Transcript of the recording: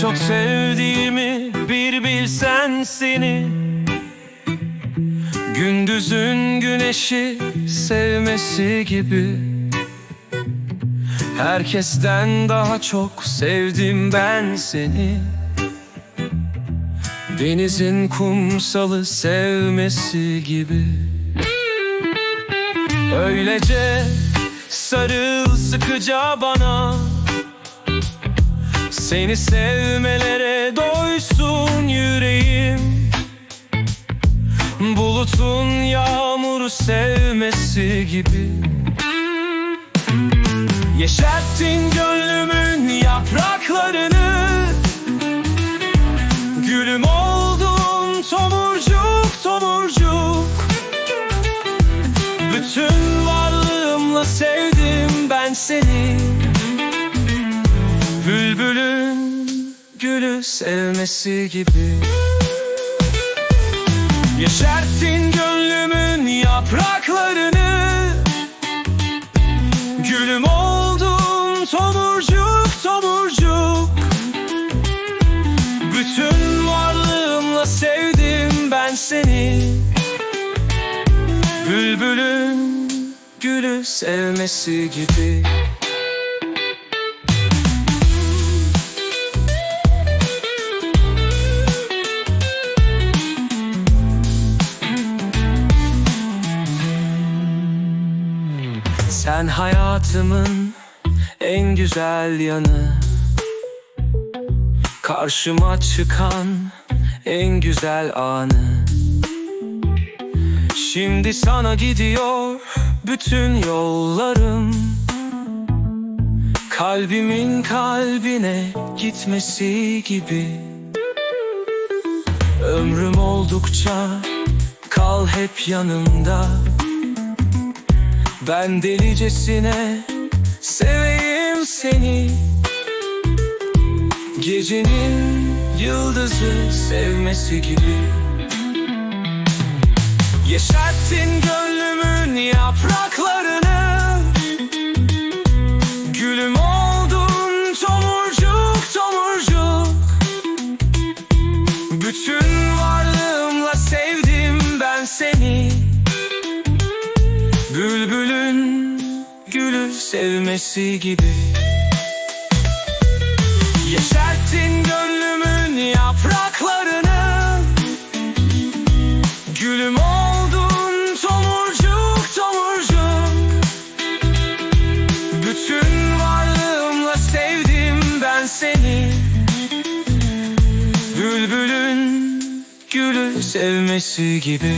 çok sevdiğimi bir bilsen seni. Gündüzün güneşi sevmesi gibi. Herkesten daha çok sevdim ben seni. Denizin kumsalı sevmesi gibi. Öylece sarıl sıkıca bana Seni sevmelere doysun yüreğim. Bulutun yağmuru sevmesi gibi. Yeşerttin gönlümün yapraklarını. Gülüm oldun tomurcuk tomurcuk. Bütün varlığımla sevdim ben seni Bülbülün gülü sevmesi gibi. Yeşerttin gönlümün yapraklarını. Gülüm oldun tomurcuk tomurcuk. Bütün varlığımla sevdim ben seni. Bülbülün gülü sevmesi gibi Sen hayatımın en güzel yanı. Karşıma çıkan en güzel anı. Şimdi sana gidiyor bütün yollarım. Kalbimin kalbine gitmesi gibi. Ömrüm oldukça kal hep yanımda ben delicesine seveyim seni. Gecenin yıldızı sevmesi gibi. Yeşerttin gönlümün yapraklarını. Gülüm oldun tomurcuk tomurcuk. Bütün varlığımla sevdim ben seni. Bülbülün gülü sevmesi gibi. Yeşerttin gönlümün yapraklarını. Gülüm oldun tomurcuk tomurcuk. Bütün varlığımla sevdim ben seni. Bülbülün gülü sevmesi gibi